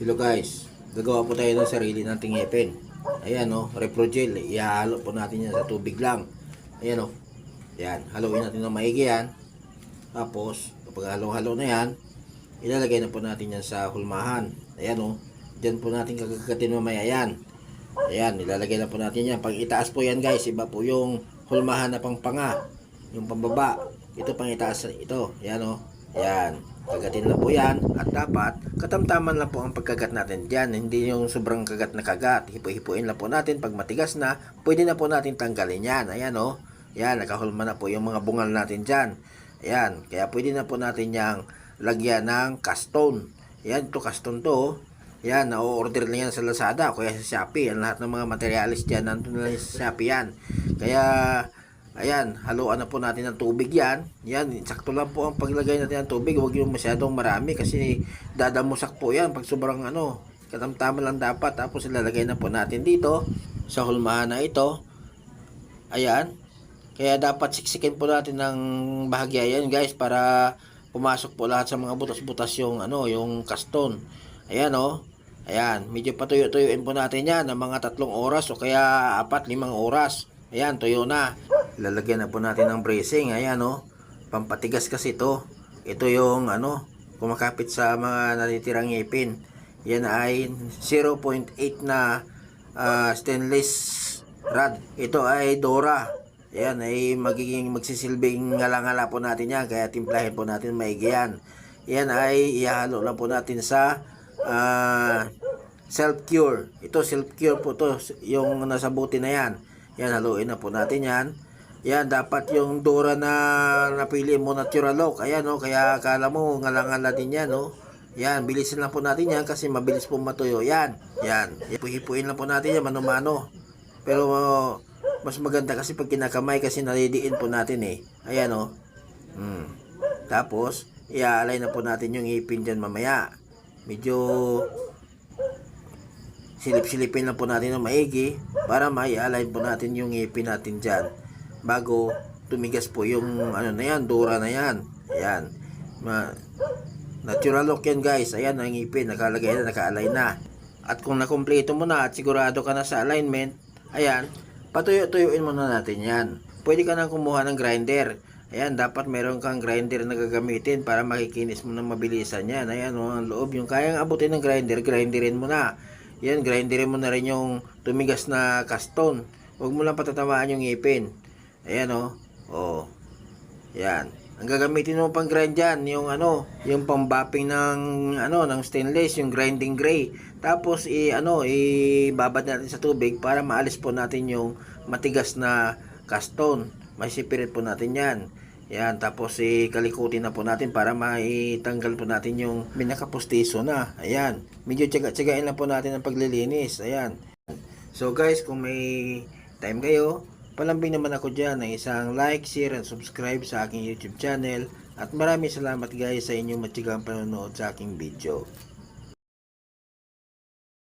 Hello guys, gagawa po tayo ng sarili nating ngipin. Ayan o, oh, Reprogel, ihalo po natin yan sa tubig lang. Ayan o, oh. yan, haluin natin ng maigi yan. Tapos, kapag halo-halo na yan, ilalagay na po natin yan sa hulmahan. Ayan o, oh. dyan po natin kagagatin mamaya yan. Ayan, ilalagay na po natin yan. Pag itaas po yan guys, iba po yung hulmahan na pang panga. Yung pambaba. Ito pang itaas, ito. Ayan o, Ayan. Kagatin lang po yan. At dapat, katamtaman lang po ang pagkagat natin dyan. Hindi yung sobrang kagat na kagat. Hipo-hipuin lang po natin. Pag matigas na, pwede na po natin tanggalin yan. Ayan o. Yan, nakahulma na po yung mga bungal natin dyan. Ayan. Kaya pwede na po natin yang lagyan ng kaston. Ayan, ito kaston to. oh. Yan, na-order na yan sa Lazada kaya sa Shopee. Ang lahat ng mga materialis dyan, nandun na sa Shopee yan. Kaya, ayan, haluan na po natin ng tubig yan. Yan, sakto lang po ang paglagay natin ng tubig. Huwag yung masyadong marami kasi dadamusak po yan pag sobrang ano, katamtaman lang dapat. Tapos ilalagay na po natin dito sa hulmahan na ito. Ayan. Kaya dapat siksikin po natin ng bahagya yan guys para pumasok po lahat sa mga butas-butas yung ano, yung kaston. Ayan oh. Ayan, medyo patuyo-tuyuin po natin yan ng mga tatlong oras o kaya apat, limang oras. Ayan, tuyo na. Lalagyan na po natin ng bracing. Ayan oh. Pampatigas kasi ito. Ito yung ano, kumakapit sa mga natitirang ngipin. Yan ay 0.8 na ah, stainless rod. Ito ay Dora. Yan ay magiging magsisilbing ngala-ngala po natin yan. Kaya timplahin po natin maigi yan. Yan ay ihalo lang po natin sa ah, self-cure. Ito self-cure po to. Yung nasa buti na yan. Yan, haluin na po natin yan. Yan, dapat yung Dora na napili mo natural look. Ayan, no? Kaya akala mo, ngalangala din yan, no? Yan, bilisin lang po natin yan kasi mabilis po matuyo. Yan, yan. Hipuin lang po natin yan, mano-mano. Pero, mas maganda kasi pag kinakamay kasi nalidiin po natin eh. Ayan, no? Hmm. Tapos, iaalay na po natin yung ipin dyan mamaya. Medyo silip-silipin lang po natin ng maigi para mai-align po natin yung ngipin natin dyan bago tumigas po yung ano na yan, dura na yan ayan Ma natural look yan guys ayan ang ngipin, nakalagay na, naka-align na at kung nakumpleto mo na at sigurado ka na sa alignment ayan, patuyo-tuyuin mo na natin yan pwede ka nang kumuha ng grinder Ayan, dapat meron kang grinder na gagamitin para makikinis mo ng mabilisan yan. Ayan, oh, ang loob. Yung kayang abutin ng grinder, grinderin mo na. Yan, grinderin mo na rin yung tumigas na kaston. Huwag mo lang patatamaan yung ngipin. Ayan, oh. Oh. Yan. Ang gagamitin mo pang grind dyan, yung ano, yung pambapping ng ano, ng stainless, yung grinding gray. Tapos i ano, ibabad natin sa tubig para maalis po natin yung matigas na kaston. May sipirit po natin 'yan. Yan, tapos eh, kalikutin na po natin para maitanggal po natin yung minakapustiso na. Ayan. Medyo tsaga-tsagain lang po natin ang paglilinis. Ayan. So guys, kung may time kayo, palambing naman ako dyan ng isang like, share, and subscribe sa aking YouTube channel. At maraming salamat guys sa inyong matyagang panonood sa aking video.